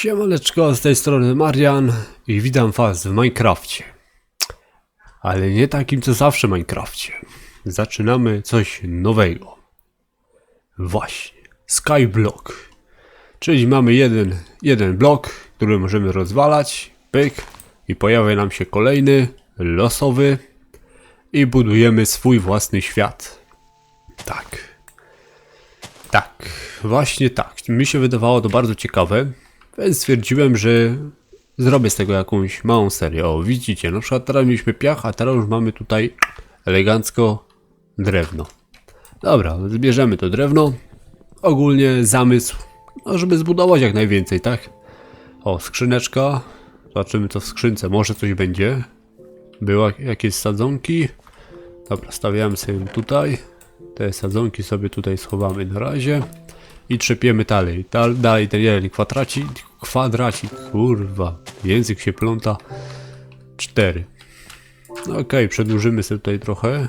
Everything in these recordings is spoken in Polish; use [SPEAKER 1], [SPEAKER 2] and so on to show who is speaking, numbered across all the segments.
[SPEAKER 1] Siemaneczko, z tej strony Marian i witam was w Minecrafcie. Ale nie takim co zawsze Minecrafcie. Zaczynamy coś nowego. Właśnie, Skyblock. Czyli mamy jeden, jeden blok, który możemy rozwalać, pyk, i pojawia nam się kolejny, losowy i budujemy swój własny świat. Tak. Tak, właśnie tak. Mi się wydawało to bardzo ciekawe, więc stwierdziłem, że zrobię z tego jakąś małą serię. O, widzicie, na przykład teraz mieliśmy piach, a teraz już mamy tutaj elegancko drewno. Dobra, zbierzemy to drewno. Ogólnie zamysł, no, żeby zbudować jak najwięcej, tak? O, skrzyneczka. Zobaczymy co w skrzynce, może coś będzie. Były jakieś sadzonki. Dobra, stawiamy sobie tutaj. Te sadzonki sobie tutaj schowamy na razie. I trzepiemy dalej. Dal, dalej ten jeden kwadracik. Kwadracik, kurwa. Język się pląta. Cztery. No Okej, przedłużymy sobie tutaj trochę.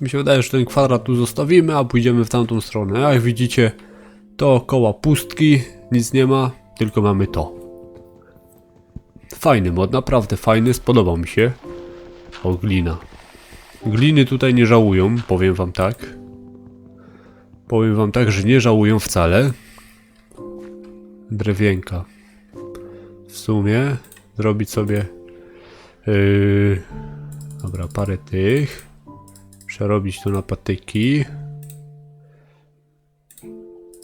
[SPEAKER 1] Mi się wydaje, że ten kwadrat tu zostawimy, a pójdziemy w tamtą stronę. Jak widzicie, dookoła pustki, nic nie ma, tylko mamy to. Fajny mod, naprawdę fajny, spodobał mi się. O, glina. Gliny tutaj nie żałują, powiem wam tak. Powiem wam tak, że nie żałują wcale. Drewienka. W sumie zrobić sobie... Yy, dobra, parę tych. Przerobić to na patyki.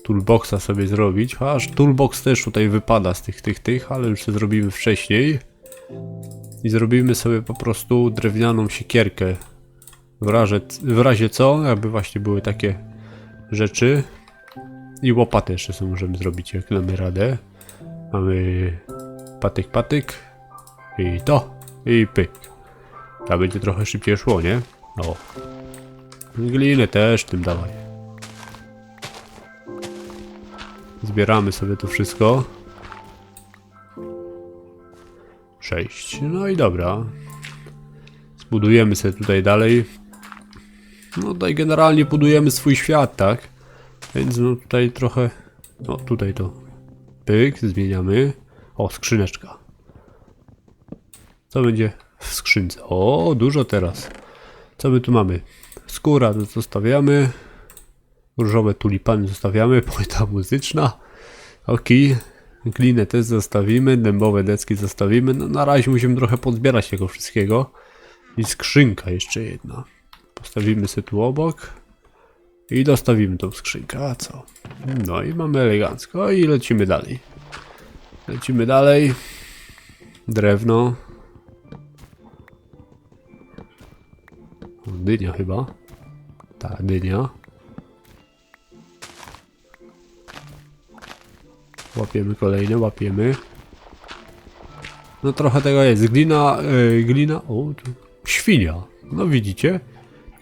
[SPEAKER 1] Toolboxa sobie zrobić. Aż toolbox też tutaj wypada z tych, tych, tych, ale już to zrobimy wcześniej. I zrobimy sobie po prostu drewnianą siekierkę. W razie, w razie co, jakby właśnie były takie rzeczy. I łopatę jeszcze sobie możemy zrobić, jak damy radę. Mamy patyk, patyk. I to. I pyk. To będzie trochę szybciej szło, nie? O. Glinę też tym dawaj. Zbieramy sobie to wszystko. 6. No i dobra. Zbudujemy sobie tutaj dalej. No tutaj generalnie budujemy swój świat, tak? Więc no tutaj trochę... No tutaj to... Pyk, zmieniamy. O, skrzyneczka. Co będzie w skrzynce? O, dużo teraz. Co my tu mamy? Skóra to zostawiamy. Różowe tulipany zostawiamy. Płyta muzyczna. Ok. Glinę też zostawimy. Dębowe deski zostawimy. No na razie musimy trochę pozbierać tego wszystkiego. I skrzynka jeszcze jedna. Postawimy sobie tu obok. I dostawimy tą skrzynkę. A co? No i mamy elegancko. I lecimy dalej. Lecimy dalej. Drewno. Dynia chyba. Ta dynia. Łapiemy kolejne, łapiemy. No trochę tego jest. Glina, yy, glina, o, tu, świnia. No widzicie?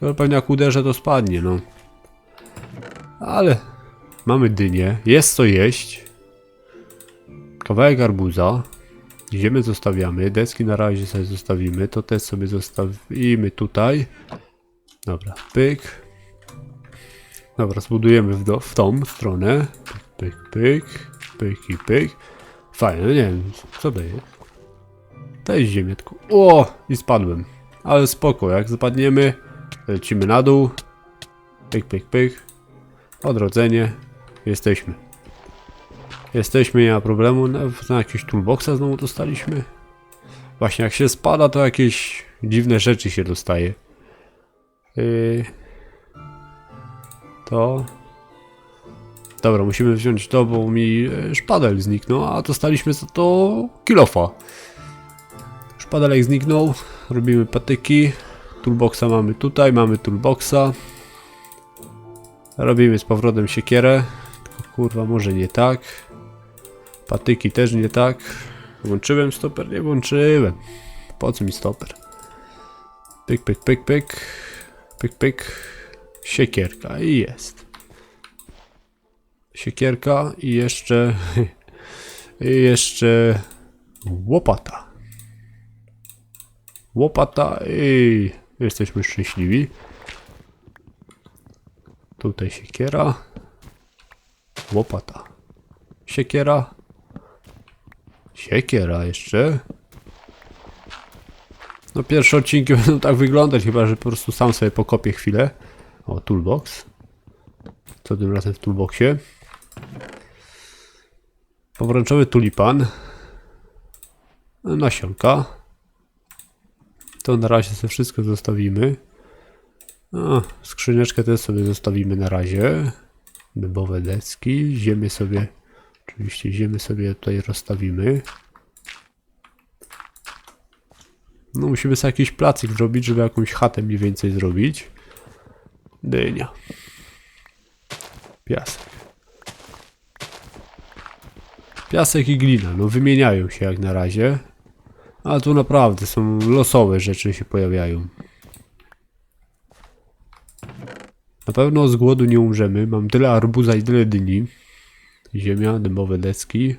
[SPEAKER 1] To pewnie jak uderzę to spadnie, no. Ale mamy dynię, jest co jeść. Kawałek arbuza. Ziemię zostawiamy, deski na razie sobie zostawimy, to też sobie zostawimy tutaj. Dobra, pyk. Dobra, zbudujemy w, do, w tą stronę. Pyk, pyk, pyk, pyk i pyk. Fajnie, no nie wiem, co to jest? To jest ziemietku. O, i spadłem. Ale spoko, jak spadniemy, lecimy na dół. Pyk, pyk, pyk. Odrodzenie. Jesteśmy. Jesteśmy, nie ma problemu. Na, na jakieś toolboxa znowu dostaliśmy. Właśnie jak się spada, to jakieś dziwne rzeczy się dostaje. Yy, to. Dobra, musimy wziąć to, bo mi e, szpadel zniknął, a dostaliśmy za to kilofa. Szpadelek zniknął, robimy patyki. Toolboxa mamy tutaj, mamy toolboxa. Robimy z powrotem siekierę. Kurwa, może nie tak. Patyki też nie tak. Włączyłem stoper? Nie włączyłem. Po co mi stoper? Pyk, pyk, pyk, pyk. Pyk, pyk. Siekierka i jest. Siekierka i jeszcze... I jeszcze... Łopata. Łopata i... Jesteśmy szczęśliwi. Tutaj siekiera. Łopata. Siekiera Siekiera jeszcze. No pierwsze odcinki będą tak wyglądać, chyba że po prostu sam sobie pokopię chwilę. O, toolbox. Co tym razem w toolboxie? Pomarańczowy tulipan. Nasionka. To na razie sobie wszystko zostawimy. A, skrzyneczkę też sobie zostawimy na razie. Dębowe deski. Ziemię sobie, oczywiście ziemię sobie tutaj rozstawimy. No musimy sobie jakiś placik zrobić, żeby jakąś chatę mniej więcej zrobić. Dynia. Piasek. Piasek i glina, no wymieniają się jak na razie. Ale tu naprawdę są losowe rzeczy się pojawiają. Na pewno z głodu nie umrzemy. Mam tyle arbuza i tyle dyni. Ziemia, dębowe deski.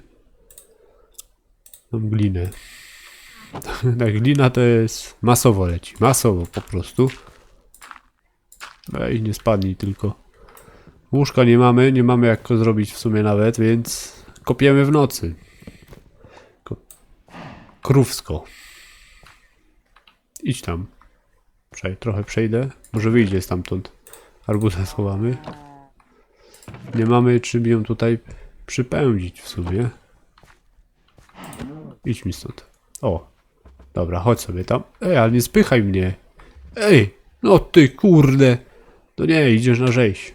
[SPEAKER 1] Mam glinę. Ta glina to jest masowo leci. Masowo po prostu. Ej, nie spadnij tylko. Łóżka nie mamy, nie mamy jak go zrobić w sumie nawet, więc kopiemy w nocy. Ko krówsko. Idź tam. Przej trochę przejdę. Może wyjdzie stamtąd. Arbuza schowamy. Nie mamy czym ją tutaj przypędzić w sumie. Idź mi stąd. O. Dobra, chodź sobie tam. Ej, ale nie spychaj mnie. Ej, no ty kurde. To nie, idziesz na rzeź.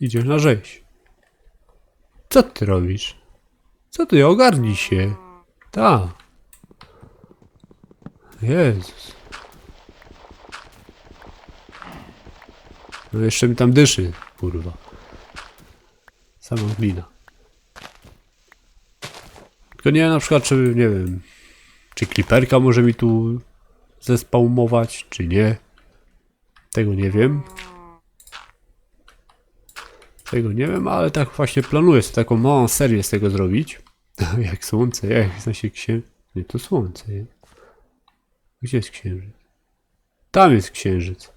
[SPEAKER 1] Idziesz na rzeź. Co ty robisz? Co ty, ogarnij się. Ta. Jezus. No jeszcze mi tam dyszy, kurwa. Sama glina. Tylko nie na przykład, czy nie wiem, czy kliperka może mi tu zespałmować, czy nie. Tego nie wiem. Tego nie wiem, ale tak właśnie planuję sobie taką małą serię z tego zrobić. Jak słońce, jak w sensie księ... Nie, to słońce jest. Gdzie jest księżyc? Tam jest księżyc.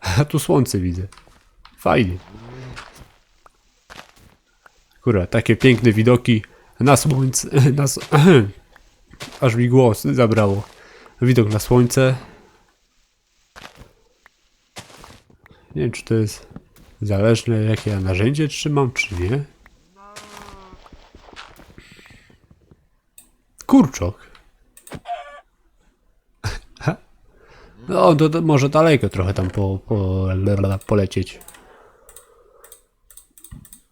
[SPEAKER 1] A tu słońce widzę. Fajnie. Kurwa, takie piękne widoki na słońce. Na, aż mi głos zabrało. Widok na słońce. Nie wiem, czy to jest zależne, jakie ja narzędzie trzymam, czy nie. Kurczok. No, to, to może daleko trochę tam po, po, polecieć.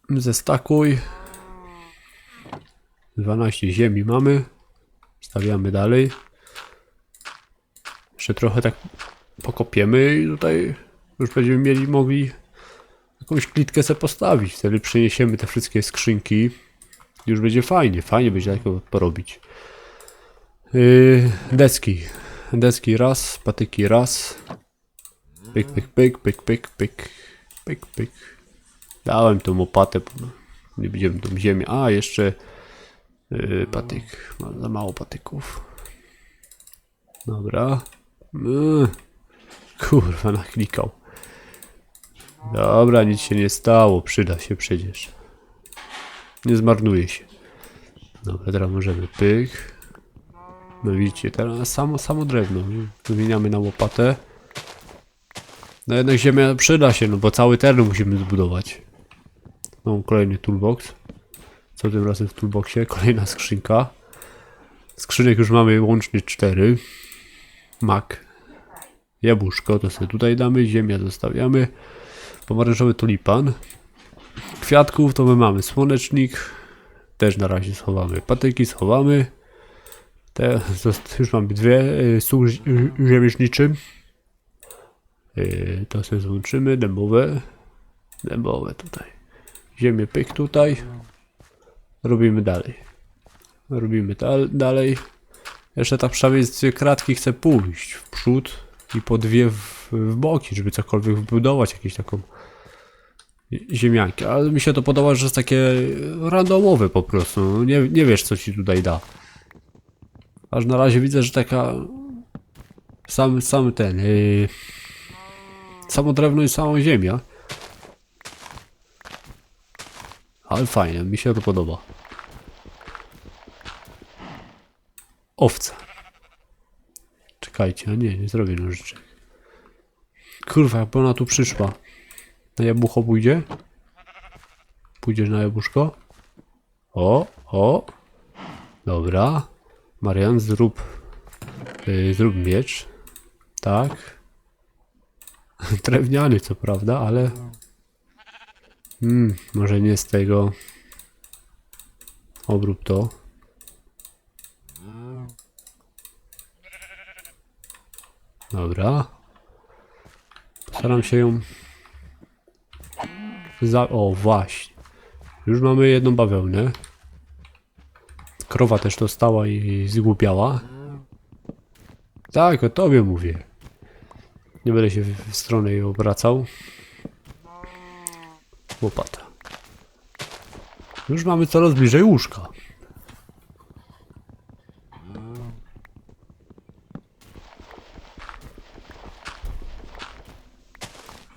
[SPEAKER 1] Zestakuj. 12 ziemi mamy. Stawiamy dalej. Jeszcze trochę tak pokopiemy i tutaj już będziemy mieli mogli jakąś klitkę sobie postawić. Wtedy przeniesiemy te wszystkie skrzynki. Już będzie fajnie, fajnie będzie tak porobić. Yy, deski. Deski raz, patyki raz. Pyk, pyk, pyk, pyk, pyk, pyk, pyk, pyk. Dałem tą łopatę, nie będziemy tą ziemię. A, jeszcze yy, patyk. Mam za mało patyków. Dobra. Yy, kurwa, naklikał. Dobra, nic się nie stało. Przyda się przecież. Nie zmarnuje się. Dobra, teraz możemy pyk. No widzicie, teraz samo, samo drewno. Wymieniamy na łopatę. No jednak ziemia przyda się, no bo cały teren musimy zbudować. No, kolejny toolbox. Co tym razem w toolboxie? Kolejna skrzynka. Skrzynek już mamy łącznie cztery. Mak. Jabłuszko, to sobie tutaj damy. Ziemia zostawiamy. Pomarańczowy tulipan. Kwiatków to my mamy słonecznik. Też na razie schowamy. Patyki schowamy. Te już mamy dwie. y, Stół zi- y, To sobie złączymy. Dębowe. Dębowe tutaj. Ziemię pyk tutaj. Robimy dalej. Robimy dal- dalej. Jeszcze tak przynajmniej z dwie kratki chcę pójść w przód i po dwie w, w boki, żeby cokolwiek wbudować, jakieś taką ziemianki, Ale mi się to podoba, że jest takie randomowe po prostu. No, nie, nie wiesz, co ci tutaj da. Aż na razie widzę, że taka... Sam, sam ten... Yy... Samo drewno i samą ziemię. Ale fajnie, mi się to podoba. Owca. Czekajcie, a nie, nie zrobię nożyczek. Kurwa, jak ona tu przyszła. Na jabłucho pójdzie? Pójdziesz na jabłuszko? O, o. Dobra. Marian, zrób. Yy, zrób miecz. Tak. Drewniany, co prawda, ale. Hmm, może nie z tego. Obrób to. Dobra. Postaram się ją. Za... O, właśnie. Już mamy jedną bawełnę. Krowa też dostała i zgłupiała. Tak, o tobie mówię. Nie będę się w stronę jej obracał. Łopata. Już mamy coraz bliżej łóżka.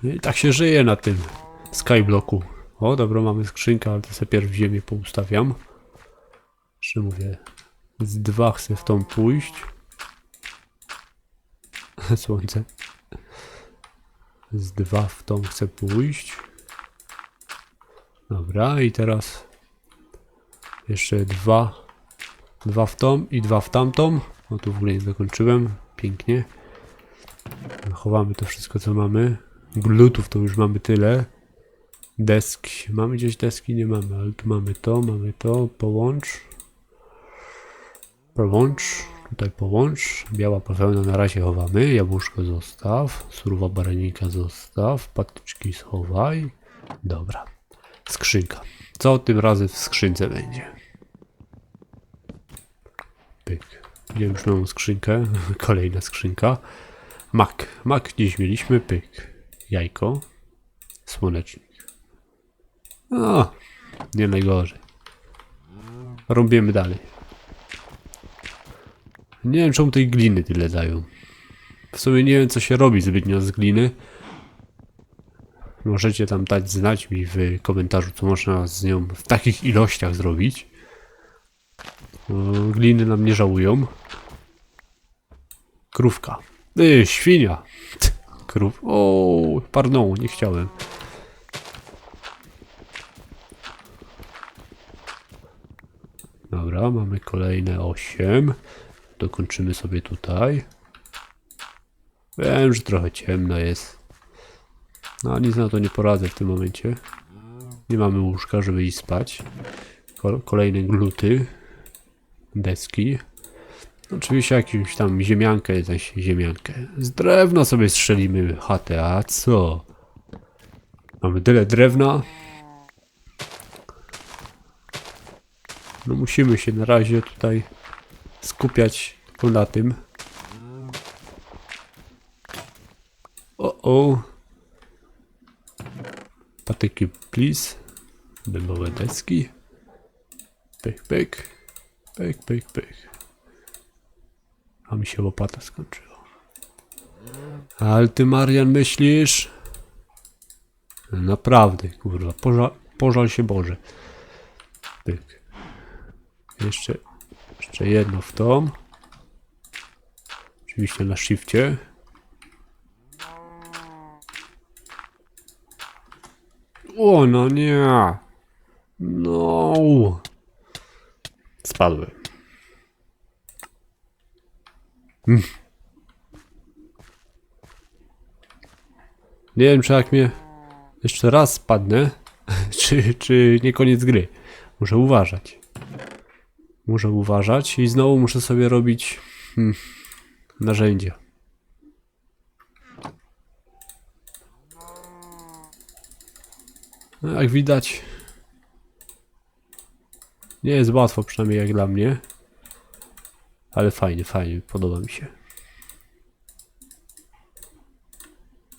[SPEAKER 1] No I tak się żyje na tym skyblocku. O, dobra, mamy skrzynkę, ale to sobie pierw w ziemię poustawiam. Jeszcze mówię, z dwa chcę w tą pójść. Słońce. Z dwa w tą chcę pójść. Dobra, i teraz jeszcze dwa. Dwa w tą i dwa w tamtą. O, tu w ogóle nie zakończyłem. Pięknie. Chowamy to wszystko, co mamy. Glutów to już mamy tyle. Deski. Mamy gdzieś deski? Nie mamy, ale tu mamy to, mamy to. Połącz. Połącz. Tutaj połącz. Biała bawełna na razie chowamy. Jabłuszko zostaw. Surowa baranika zostaw. Patyczki schowaj. Dobra. Skrzynka. Co tym razem w skrzynce będzie? Pyk. Gdzie już mam skrzynkę? Kolejna skrzynka. Mak. Mak gdzieś mieliśmy. Pyk. Jajko. Słonecznik. O, nie najgorzej. Robiemy dalej. Nie wiem czemu tej gliny tyle dają. W sumie nie wiem co się robi zbytnio z gliny. Możecie tam dać znać mi w komentarzu co można z nią w takich ilościach zrobić. Gliny nam nie żałują. Krówka. Yy, świnia. Krów. O, pardon, nie chciałem. Dobra, mamy kolejne 8. Dokończymy sobie tutaj. Wiem, że trochę ciemno jest. No nic na to nie poradzę w tym momencie. Nie mamy łóżka, żeby iść spać. Ko- kolejne gluty. Deski. Oczywiście jakimś tam ziemiankę, zaś ziemiankę. Z drewna sobie strzelimy chatę, a co? Mamy tyle drewna. No musimy się na razie tutaj skupiać tylko na tym. O, o. Patyki, please. Dębowe deski. Pyk, pyk. Pyk, pyk, pyk. A mi się łopata skończyła. Ale ty, Marian, myślisz? Naprawdę, kurwa. Poża pożal się Boże. Pyk. Jeszcze, jeszcze jedno w tą. Oczywiście na shifcie. O, no nie. No. Spadły. Mm. Nie wiem, czy jak mnie jeszcze raz spadnę, czy, czy nie koniec gry. Muszę uważać. Muszę uważać i znowu muszę sobie robić hmm, narzędzia. No, jak widać, nie jest łatwo, przynajmniej jak dla mnie. Ale fajnie, fajnie, podoba mi się.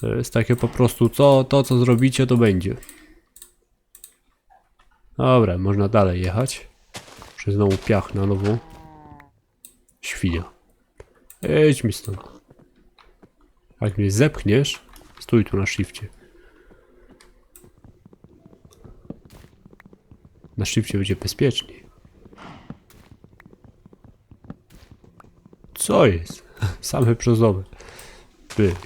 [SPEAKER 1] To jest takie po prostu, co, to co zrobicie, to będzie. Dobra, można dalej jechać. Muszę znowu piach na nowo. Świnia. Idź mi stąd. Jak mnie zepchniesz, stój tu na shifcie. Na shifcie będzie bezpieczniej. Co jest? Same brzozowe. Pyk.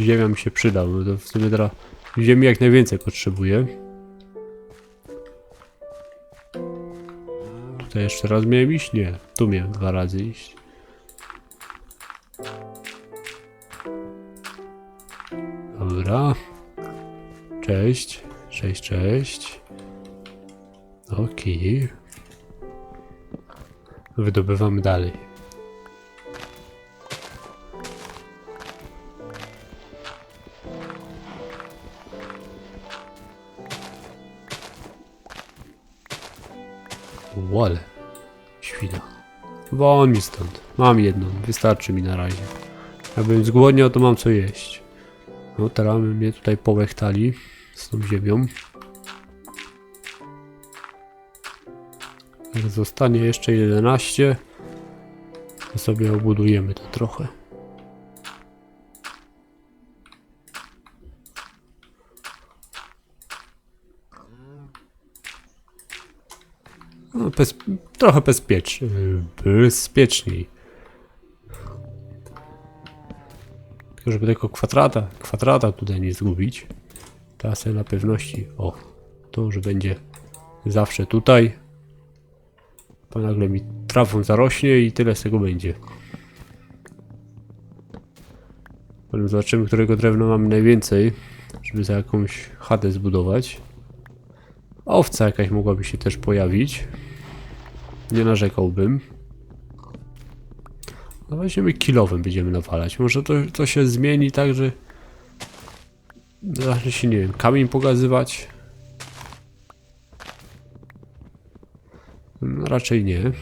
[SPEAKER 1] Ziemia mi się przyda, to w sumie teraz ziemi jak najwięcej potrzebuję. Tutaj jeszcze raz miałem iść? Nie. Tu miałem dwa razy iść. Dobra. Cześć. Cześć, cześć. Okej. Wydobywamy dalej. Won mi stąd. Mam jedną. Wystarczy mi na razie. Jakbym zgłodniał, to mam co jeść. No teraz mnie tutaj połechtali z tą ziemią. Zostanie jeszcze 11, to sobie obudujemy to trochę. Bez, trochę bezpiecz, bezpieczniej. Tylko żeby tego kwadrata, kwadrata tutaj nie zgubić. Sobie na pewności, o, to już będzie zawsze tutaj. To nagle mi trawą zarośnie i tyle z tego będzie. Potem zobaczymy, którego drewna mamy najwięcej, żeby za jakąś chatę zbudować. Owca jakaś mogłaby się też pojawić. Nie narzekałbym. No weźmiemy kilowym będziemy nawalać. Może to, to się zmieni tak, że zacznie się, nie wiem, kamień pokazywać. No, raczej nie.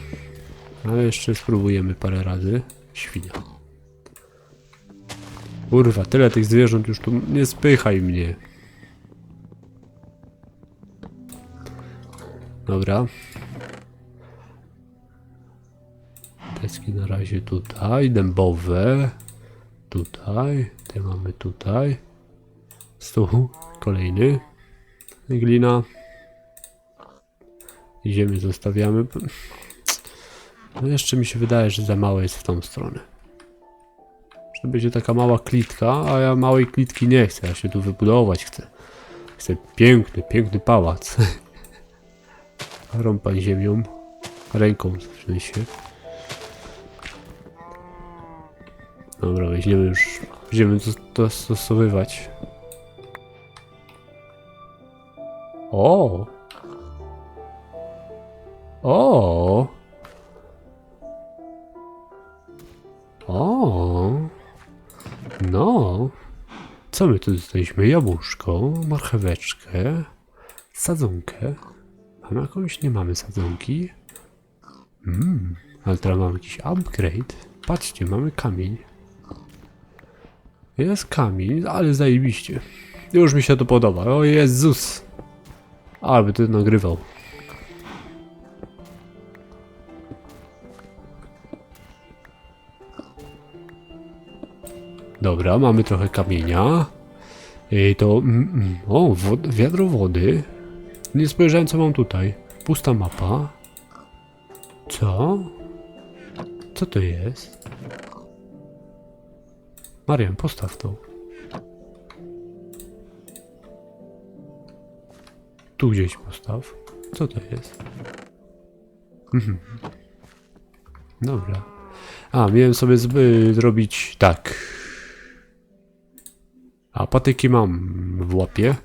[SPEAKER 1] Ale jeszcze spróbujemy parę razy. Świnia. Kurwa, tyle tych zwierząt już tu nie spychaj mnie. Dobra. Deski na razie tutaj, dębowe. Tutaj, te mamy tutaj. Stół, kolejny. Glina. Ziemię zostawiamy. No jeszcze mi się wydaje, że za mało jest w tą stronę. Że będzie taka mała klitka, a ja małej klitki nie chcę. Ja się tu wybudować chcę. Chcę piękny, piękny pałac. Rąbać ziemią. Ręką w sensie. Dobra, weźmiemy już. Będziemy to dostosowywać. O! O! O! No! Co my tu dostaliśmy? Jabłuszko, marcheweczkę, sadzonkę. Mamy jakąś? Nie mamy sadzonki. Mmm, ale teraz mamy jakiś upgrade. Patrzcie, mamy kamień. Jest kamień, ale zajebiście. Już mi się to podoba. O Jezus! Aby ty nagrywał. Dobra, mamy trochę kamienia. I to... Mm, mm, o, wod, wiadro wody. Nie spojrzałem, co mam tutaj. Pusta mapa. Co? Co to jest? Marian, postaw to. Tu gdzieś postaw. Co to jest? Mhm. Dobra. A, miałem sobie zby zrobić tak. A patyki mam w łapie.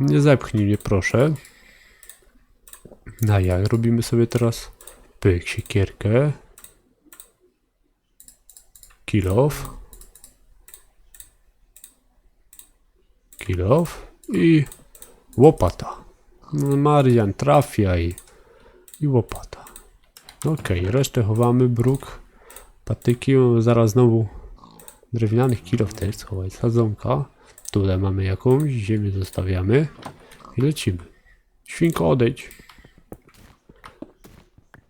[SPEAKER 1] Nie zepchnij mnie, proszę. A jak robimy sobie teraz pyk, siekierkę. Kilof. Kilof i łopata. Marian, trafiaj. I łopata. Okej, resztę chowamy, bruk, patyki, zaraz znowu drewnianych kilof też schować, sadzonka. Tutaj mamy jakąś, ziemię zostawiamy i lecimy. Świnko, odejdź.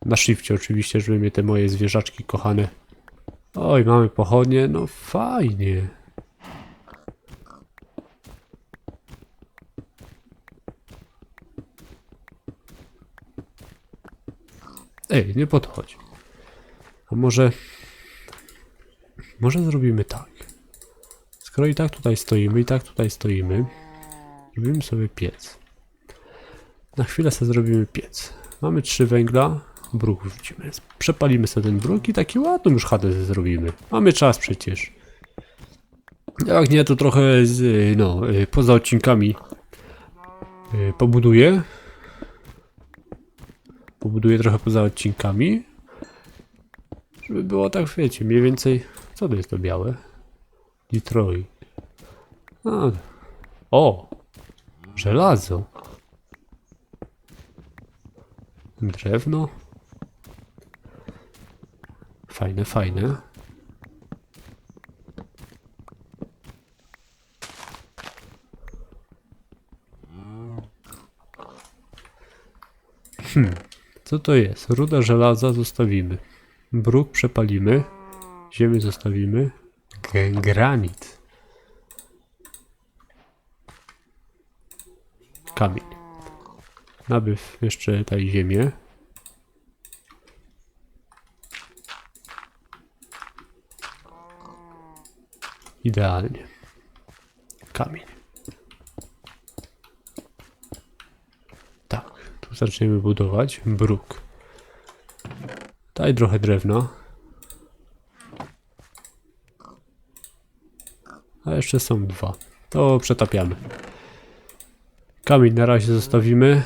[SPEAKER 1] Na shifcie oczywiście, żeby mnie te moje zwierzaczki kochane. Oj, mamy pochodnie, no fajnie. Ej, nie podchodź. A może... Może zrobimy tak. Skoro i tak tutaj stoimy, i tak tutaj stoimy, zrobimy sobie piec. Na chwilę sobie zrobimy piec. Mamy trzy węgla, bruk wrzucimy. Przepalimy sobie ten bruk i taki ładną już chatę zrobimy. Mamy czas przecież. Jak nie, to trochę z, no, y, poza odcinkami y, pobuduję. Pobuduję trochę poza odcinkami. Żeby było tak, wiecie, mniej więcej... Co to jest to białe? Detroit. A, o! Żelazo. Drewno. Fajne, fajne. Hmm, co to jest? Ruda żelaza zostawimy. Bruk przepalimy. Ziemię zostawimy. G- Granit. Kamień. Nabyw jeszcze tej ziemię. Idealnie. Kamień. Tak, tu zaczniemy budować. Bruk. Daj trochę drewna. A jeszcze są dwa. To przetapiamy. Kamień na razie zostawimy.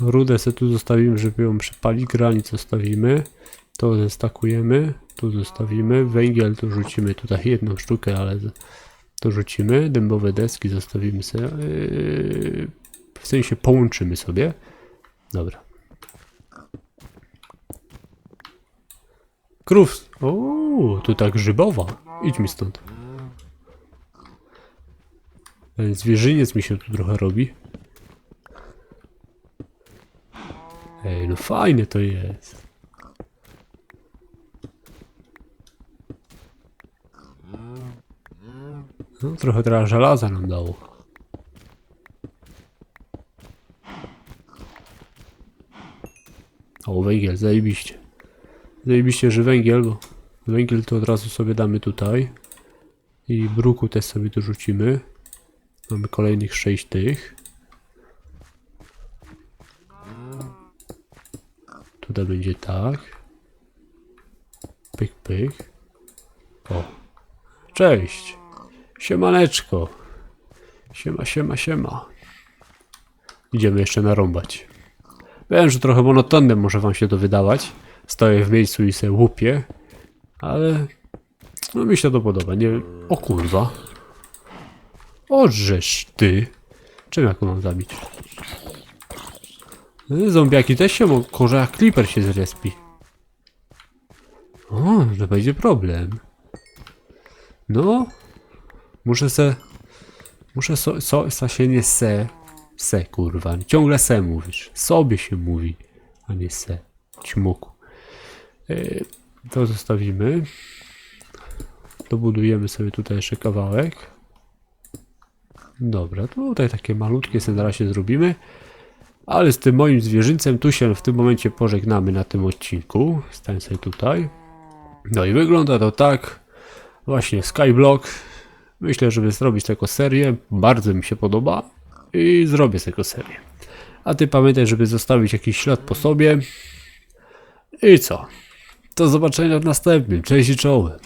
[SPEAKER 1] Rudę sobie tu zostawimy, żeby ją przepalić. Granic zostawimy. To zestakujemy. Tu zostawimy. Węgiel tu rzucimy tutaj jedną sztukę, ale to rzucimy. Dębowe deski zostawimy sobie. Yy, w sensie połączymy sobie. Dobra. Krów. O, tu tak grzybowa. Idź mi stąd. Ten zwierzyniec mi się tu trochę robi. Ej, no fajne to jest. No, trochę teraz żelaza nam dało. O, węgiel, zajebiście. Zajebiście, że węgiel, bo węgiel to od razu sobie damy tutaj. I bruku też sobie tu rzucimy. Mamy kolejnych 6 tych. Tutaj będzie tak. Pyk, pyk. O. Cześć. Siemaneczko. Siema, siema, siema. Idziemy jeszcze narąbać. Wiem, że trochę monotonne może wam się to wydawać. Stoję w miejscu i se łupię. Ale... No mi się to podoba. Nie... O kurwa. Ożesz ty. Czym ja mam zabić? No, Zombiaki też się mogą, że jak Creeper się zrespi. O, to będzie problem. No. Muszę se... Muszę so, so, so się nie se... Se, kurwa. Ciągle se mówisz. Sobie się mówi, a nie se. Ćmuku. Yy, to zostawimy. Dobudujemy sobie tutaj jeszcze kawałek. Dobra, tutaj takie malutkie sobie na razie zrobimy. Ale z tym moim zwierzyńcem tu się w tym momencie pożegnamy na tym odcinku. Stań sobie tutaj. No i wygląda to tak. Właśnie Skyblock. Myślę, żeby zrobić taką serię. Bardzo mi się podoba. I zrobię taką serię. A ty pamiętaj, żeby zostawić jakiś ślad po sobie. I co? Do zobaczenia w następnym. Cześć i czołem.